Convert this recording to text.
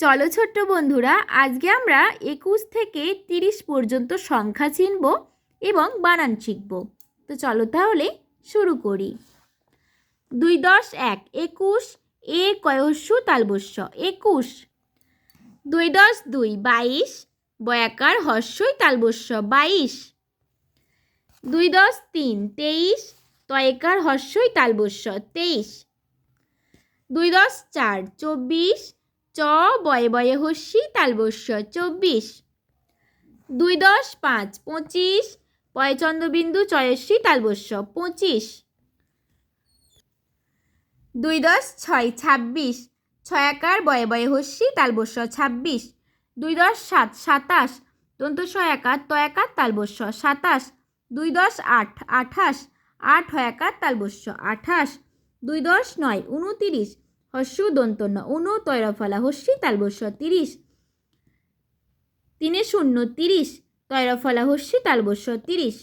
চলো ছোট্ট বন্ধুরা, আজকে আমরা একুশ থেকে তিরিশ পর্যন্ত সংখ্যা চিনব এবং বানান শিখব। তো চলো তাহলে শুরু করি। দুই দশ এক, একুশ, এ কয়স্য তালবস্য একুশ। দুই দশ দুই, বাইশ, বয়াকার হর্ষই তালবস্য বাইশ। দুই দশ তিন, তেইশ, তয়কার হর্ষই তালবস্য তেইশ। দুই দশ চার, চব্বিশ চ বয়ে বয়ে হস্যি তালবস্য চব্বিশ। দুই দশ পাঁচ পঁচিশ। পয়চন্দ্রবিন্দু চয়স্বী তালবস্য পঁচিশ। দুই দশ ছয় ছাব্বিশ। ছয়াকার বয়ে বয়ে হস্যি তালবস্য ছাব্বিশ। দুই দশ সাত সাতাশ। দন্ত সয়াকার তয়াকার তালবস্য সাতাশ। দুই দশ আট আঠাশ। আট হয় হয়াকার তালবস্য আঠাশ। দুই দশ নয় উনতিরিশ হস্যু দন্তন্য উনু তৈরফলা হস্যি তালবস্য তিরিশ। তিনে শূন্য তিরিশ তৈরফলা হস্যি তালবস্য তিরিশ।